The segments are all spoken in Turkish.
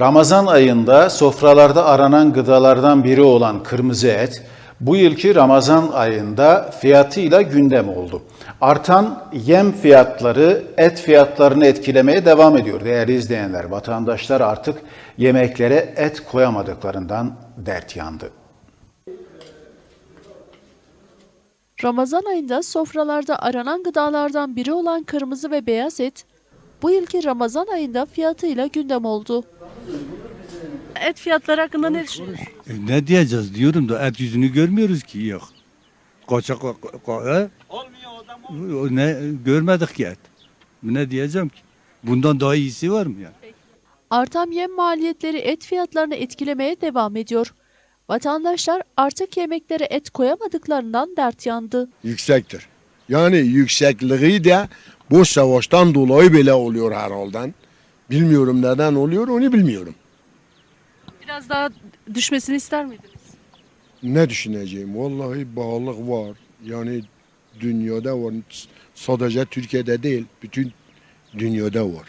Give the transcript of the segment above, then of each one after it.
Ramazan ayında sofralarda aranan gıdalardan biri olan kırmızı et, bu yılki Ramazan ayında fiyatıyla gündem oldu. Artan yem fiyatları et fiyatlarını etkilemeye devam ediyor değerli izleyenler. Vatandaşlar artık yemeklere et koyamadıklarından dert yandı. Ramazan ayında sofralarda aranan gıdalardan biri olan kırmızı ve beyaz et, bu yılki Ramazan ayında fiyatıyla gündem oldu. Et fiyatları hakkında ne düşünüyorsunuz? E ne diyeceğiz diyorum da et yüzünü görmüyoruz ki yok. Kaça ka, ka, he? O Ne görmedik ki et. Ne diyeceğim ki? Bundan daha iyisi var mı yani? Artan yem maliyetleri et fiyatlarını etkilemeye devam ediyor. Vatandaşlar artık yemeklere et koyamadıklarından dert yandı. yüksektir. Yani yüksekliği de bu savaştan dolayı bile oluyor herhalde. Bilmiyorum neden oluyor onu bilmiyorum. Biraz daha düşmesini ister miydiniz? Ne düşüneceğim? Vallahi bağlılık var. Yani dünyada var. Sadece Türkiye'de değil, bütün dünyada var.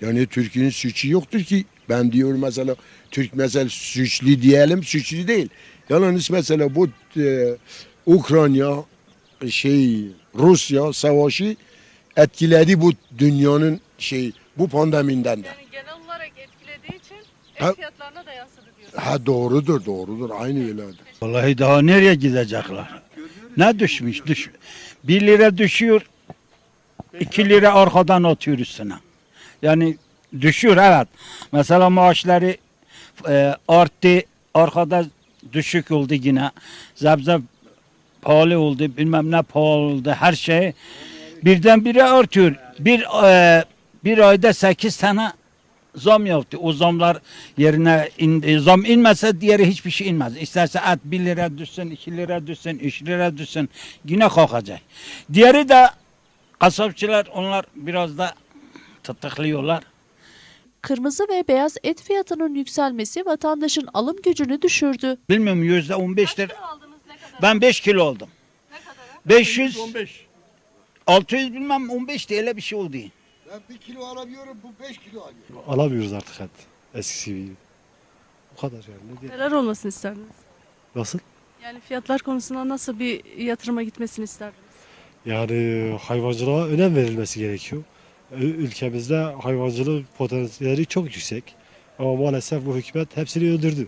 Yani Türkiye'nin suçu yoktur ki. Ben diyorum mesela Türk mesela suçlu diyelim, suçlu değil. Yalnız mesela bu e, Ukrayna şey Rusya savaşı etkiledi bu dünyanın şey bu pandemiden de. Yani genel olarak etkilediği için et Ha- fiyatlarına da yansıdı diyorsunuz. Ha doğrudur, doğrudur. Aynı öyledir. Vallahi daha nereye gidecekler? Ne düşmüş? Düş. Bir lira düşüyor, iki lira arkadan atıyor üstüne. Yani düşüyor evet. Mesela maaşları e, arttı, arkada düşük oldu yine. Zebze pahalı oldu, bilmem ne pahalı oldu, her şey. Birdenbire artıyor. Bir e, bir ayda sekiz tane zam yaptı. O zamlar yerine in, zam inmese diğeri hiçbir şey inmez. İsterse et 1 lira düşsün, 2 lira düşsün, 3 lira düşsün yine kalkacak. Diğeri de kasapçılar onlar biraz da tırtıklıyorlar. Kırmızı ve beyaz et fiyatının yükselmesi vatandaşın alım gücünü düşürdü. Bilmiyorum yüzde 15'tir. Aldınız ne kadar? Ben 5 kilo aldım. Ne kadar? 500 600 bilmem 15 TL bir şey oldu. Ben bir kilo alabiliyorum, bu beş kilo alıyor. alamıyoruz artık et. Eskisi gibi. O kadar yani. Ne diye- Neler olmasını isterdiniz? Nasıl? Yani fiyatlar konusunda nasıl bir yatırıma gitmesini isterdiniz? Yani hayvancılığa önem verilmesi gerekiyor. Ü- Ülkemizde hayvancılık potansiyeli çok yüksek. Ama maalesef bu hükümet hepsini öldürdü.